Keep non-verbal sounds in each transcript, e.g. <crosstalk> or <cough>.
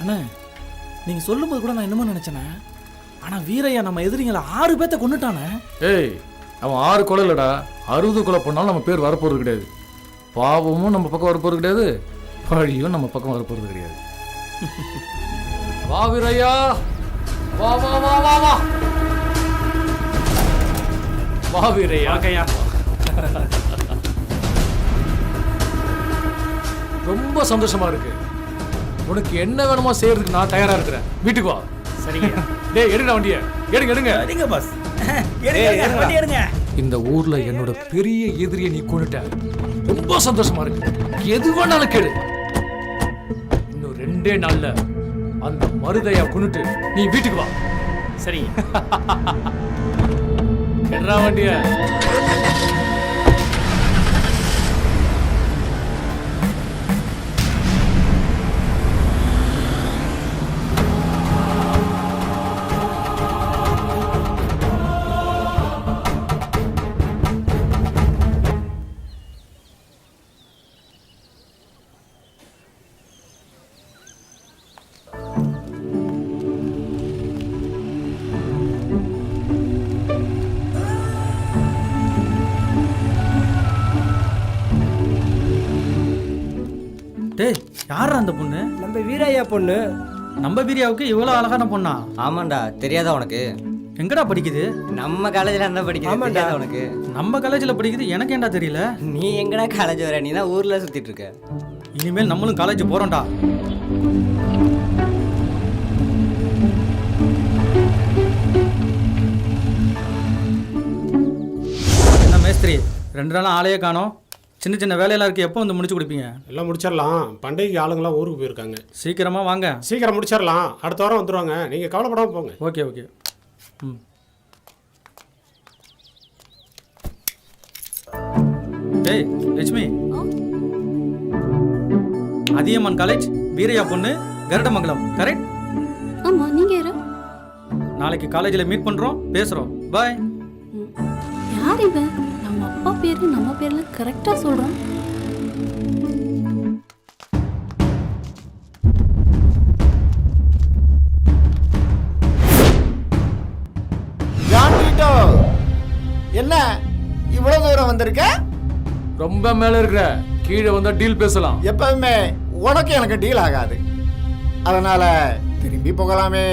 அண்ணா நீங்க சொல்லும்போது கூட நான் என்னமோ நினைச்சேனே. ஆனா வீரையா நம்ம எதிரிங்களை ஆறு பேத்த கொண்டுட்டானே ஏய் அவன் ஆறு கொலை இல்லடா. அறுபது கொலை பண்ணாலும் நம்ம பேர் வரப்போறது கிடையாது. பாவமும் நம்ம பக்கம் வரப்போறது கிடையாது. பழியும் நம்ம பக்கம் வரப்போறது கிடையாது. வா வீரையா. வா வா வா வா வா. வா வீரையா. கையா ரொம்ப சந்தோஷமா இருக்கு. உனக்கு என்ன வேணுமோ செய்யறதுக்கு நான் தயாரா இருக்கிறேன். வீட்டுக்கு வா. சரிங்க. டேய் எடுங்க வண்டிய. எடுங்க எடுங்க. சரிங்க பாஸ் எடுங்க இந்த ஊர்ல என்னோட பெரிய எதிரியை நீ கொண்டுட்ட ரொம்ப சந்தோஷமா இருக்கு. எது வேணாலும் கேளு. இன்னும் ரெண்டே நாள்ல அந்த மருதையா கொண்டுட்டு நீ வீட்டுக்கு வா. சரிங்க. <laughs> எடுறா வண்டிய. டேய் யாரா அந்த பொண்ணு? நம்ம வீரையா பொண்ணு. நம்ம வீரியாவுக்கு இவ்வளவு அழகான பொண்ணா? ஆமாண்டா தெரியாதா உனக்கு? எங்கடா படிக்குது? நம்ம காலேஜ்ல இருந்தா படிக்கிறது ஆமாண்டா. உனக்கு? நம்ம காலேஜ்ல படிக்குது எனக்கு ஏன்டா தெரியல? நீ எங்கடா காலேஜ் வர? நீ தான் ஊர்ல சுத்திட்டு இருக்க. இனிமேல் நம்மளும் காலேஜ் போறோம்டா. என்ன மேஸ்திரி ரெண்டு நாளா ஆளையே காணோம். சின்ன சின்ன வேலையெல்லாம் இருக்கு எப்போ வந்து முடிச்சு கொடுப்பீங்க? எல்லாம் முடிச்சிடலாம். பண்டிகைக்கு ஆளுங்கெல்லாம் ஊருக்கு போயிருக்காங்க. சீக்கிரமா வாங்க. சீக்கிரம் முடிச்சிடலாம். அடுத்த வாரம் வந்துருவாங்க. நீங்கள் கவலைப்படாமல் போங்க. Okay okay. ம். டேய் லட்சுமி. அதியம்மன் காலேஜ் வீரையா பொண்ணு கருடமங்கலம். கரெக்ட் ஆமா நீங்க யாரு? நாளைக்கு காலேஜில் மீட் பண்ணுறோம் பேசுகிறோம் பாய். யார் இவன் நம்ம அப்பா பேரு நம்ம பேர்ல கரெக்டா சொல்றான். ஜான் வீட்டோ? என்ன? இவ்வளவு தூரம் வந்திருக்க? ரொம்ப மேல இருக்கிற கீழே வந்தா டீல் பேசலாம். எப்பவுமே உனக்கு எனக்கு டீல் ஆகாது. அதனால திரும்பி போகலாமே.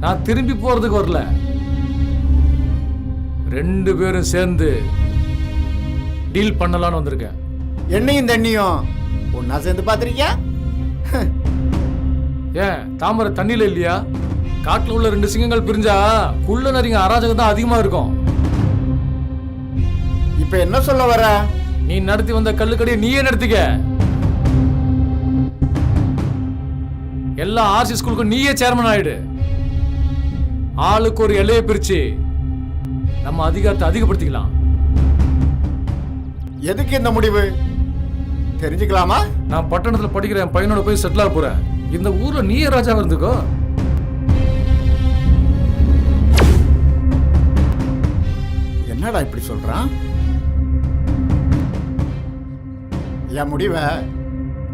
நான் திரும்பி போறதுக்கு வரல. ரெண்டு பேரும் சேர்ந்து டீல் பண்ணலாம்னு வந்திருக்கேன். எண்ணெயும் தண்ணியும் ஒன்னா சேர்ந்து பார்த்திருக்கியா? ஏன் தாமரை தண்ணியில இல்லையா? காட்டுல உள்ள ரெண்டு சிங்கங்கள் பிரிஞ்சா குள்ள நரிங்க அராஜகம் தான் அதிகமா இருக்கும். இப்ப என்ன சொல்ல வர? நீ நடத்தி வந்த கல்லுக்கடியை நீயே நடத்திக்க. எல்லா ஆர்சி ஸ்கூலுக்கும் நீயே சேர்மன் ஆயிடு. ஆளுக்கு ஒரு எல்லையை பிரிச்சு நம்ம அதிகாரத்தை அதிகப்படுத்திக்கலாம். எதுக்கு இந்த முடிவு? தெரிஞ்சுக்கலாமா? நான் பட்டணத்துல படிக்கிற என் பையனோட போய் செட்டில் ஆக போறேன். இந்த ஊர்ல நீயே ராஜா இருந்துக்கோ. என்னடா இப்படி சொல்றான்? என் முடிவை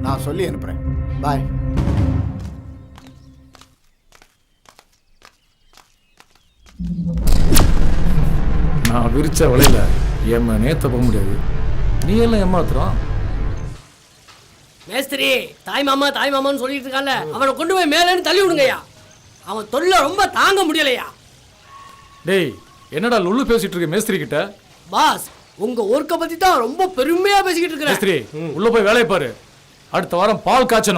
நான் சொல்லி அனுப்புறேன். பாய் நான் விரிச்ச வலையில எம்ம நேத்த போக முடியாது. நீ எல்லாம் ஏமாத்துறோம் மேஸ்திரி தாய் மாமா தாய் மாமான்னு சொல்லிட்டு இருக்கான்ல அவனை கொண்டு போய் மேலேன்னு தள்ளி விடுங்கய்யா. அவன் தொல்லை ரொம்ப தாங்க முடியலையா? டேய் என்னடா லுள்ளு பேசிட்டு இருக்க மேஸ்திரி கிட்ட? பாஸ் உங்க ஒர்க்கை பத்தி தான் ரொம்ப பெருமையா பேசிக்கிட்டு இருக்கிறேன். மேஸ்திரி உள்ள போய் வேலையை பாரு. அடுத்த வாரம் பால் காய்ச்சணும்.